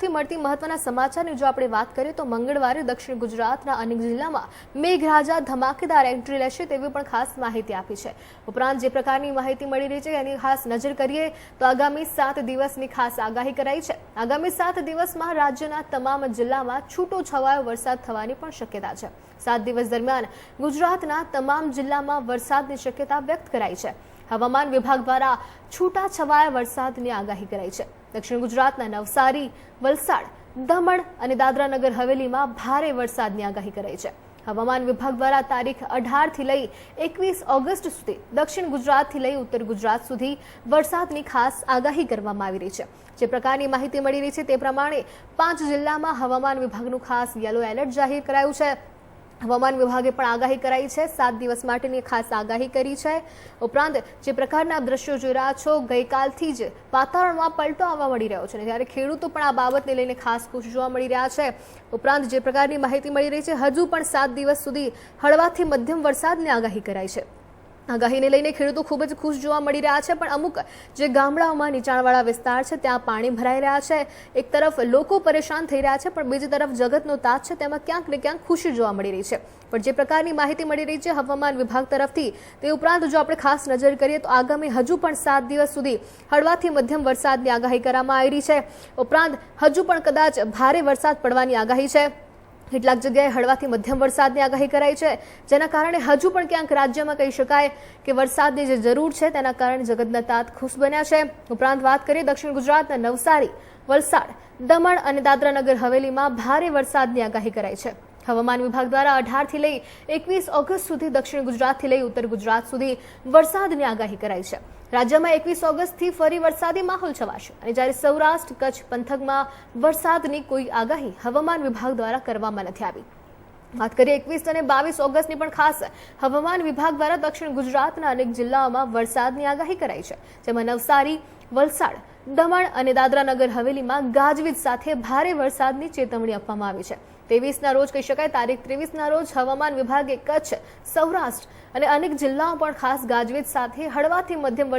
તરફથી મળતી મહત્વના સમાચારની જો આપણે વાત કરીએ તો મંગળવારે દક્ષિણ ગુજરાતના અનેક જિલ્લામાં મેઘરાજા ધમાકેદાર એન્ટ્રી લેશે તેવી પણ ખાસ માહિતી આપી છે. ઉપરાંત જે પ્રકારની માહિતી મળી રહી છે એની ખાસ નજર કરીએ તો આગામી સાત દિવસની ખાસ આગાહી કરાઈ છે. આગામી સાત દિવસમાં રાજ્યના તમામ જિલ્લામાં છૂટો છવાયો વરસાદ થવાની પણ શક્યતા છે. સાત દિવસ દરમિયાન ગુજરાતના તમામ જિલ્લામાં વરસાદની શક્યતા વ્યક્ત કરાઈ છે. હવામાન વિભાગ દ્વારા છૂટાછવાયા વરસાદની આગાહી કરાઈ છે. દક્ષિણ ગુજરાતના નવસારી, વલસાડ, દમણ અને દાદરા નગર હવેલીમાં ભારે વરસાદની આગાહી કરાઈ છે. હવામાન વિભાગ દ્વારા તારીખ અઢારથી લઈ એકવીસ ઓગસ્ટ સુધી દક્ષિણ ગુજરાતથી લઈ ઉત્તર ગુજરાત સુધી વરસાદની ખાસ આગાહી કરવામાં આવી રહી છે. જે પ્રકારની માહિતી મળી રહી છે તે પ્રમાણે પાંચ જિલ્લામાં હવામાન વિભાગનું ખાસ યલો એલર્ટ જાહેર કરાયું છે. હવામાન વિભાગે પણ આગાહી કરાઈ છે. સાત દિવસ માટેની ખાસ આગાહી કરી છે. ઉપરાંત, જે પ્રકારના દ્રશ્યો જોઈ રહ્યા છો, ગઈકાલથી જ વાતાવરણમાં પલટો આવવા મળી રહ્યો છે ત્યારે ખેડૂતો પણ આ બાબતને લઈને ખાસ ખુશ જોવા મળી રહ્યા છે. ઉપરાંત, જે પ્રકારની માહિતી મળી રહી છે, હજુ પણ સાત દિવસ સુધી હળવાથી મધ્યમ વરસાદની આગાહી કરાઈ છે. આગાહીને લઈને ખેડૂતો ખૂબ જ ખુશ જોવા મળી રહ્યા છે, પણ અમુક જે ગામડાઓમાં નીચાણવાળા વિસ્તાર છે, ત્યાં પાણી ભરાઈ રહ્યા છે. એક તરફ લોકો પરેશાન થઈ રહ્યા છે, પણ બીજી તરફ જગતનો તાજ છે, તેમાં ક્યાંક ને ક્યાંક ખુશી જોવા મળી રહી છે. પણ જે પ્રકારની માહિતી મળી રહી છે, હવામાન વિભાગ તરફથી, તે ઉપરાંત જો આપણે ખાસ નજર કરીએ તો આગામી હજુ પણ સાત દિવસ સુધી હળવાથી મધ્યમ વરસાદની આગાહી કરવામાં આવી રહી છે. ઉપરાંત, હજુ પણ કદાચ ભારે વરસાદ પડવાની આગાહી છે. કેટલાક જગ્યાએ હળવાથી મધ્યમ વરસાદની આગાહી કરાઈ છે. જેના કારણે હજુ પણ ક્યાંક રાજ્યમાં કહી શકાય કે વરસાદની જે જરૂર છે તેના કારણે જગતના તાત ખુશ બન્યા છે. ઉપરાંત વાત કરીએ દક્ષિણ ગુજરાતના નવસારી, વલસાડ, દમણ અને દાદરાનગર હવેલીમાં ભારે વરસાદની આગાહી કરાઈ છે. હવામાન વિભાગ દ્વારા અઢારથી લઈ એકવીસ ઓગસ્ટ સુધી દક્ષિણ ગુજરાતથી લઈ ઉત્તર ગુજરાત સુધી વરસાદની આગાહી કરાઈ છે. રાજ્યમાં એકવીસ ઓગસ્ટથી ફરી વરસાદી માહોલ છવાશે અને જ્યારે સૌરાષ્ટ્ર, કચ્છ, પંથકમાં વરસાદની કોઈ આગાહી હવામાન વિભાગ દ્વારા કરવામાં નથી આવી. વાત કરીએ એકવીસ અને બાવીસ ઓગસ્ટની પણ ખાસ, હવામાન વિભાગ દ્વારા દક્ષિણ ગુજરાતના અનેક જિલ્લાઓમાં વરસાદની આગાહી કરાઈ છે, જેમાં નવસારી, વલસાડ દમણ અને દાદરાનગર હવેલીમાં ગાજવીજ સાથે ભારે વરસાદની ચેતવણી આપવામાં આવી છે. ત્રેવીસના રોજ કહી શકાય તારીખ ત્રેવીસના રોજ હવામાન વિભાગે કચ્છ, સૌરાષ્ટ્ર અને અનેક જિલ્લાઓ પણ ખાસ ગાજવીજ સાથે હળવાથી મધ્યમ વરસાદ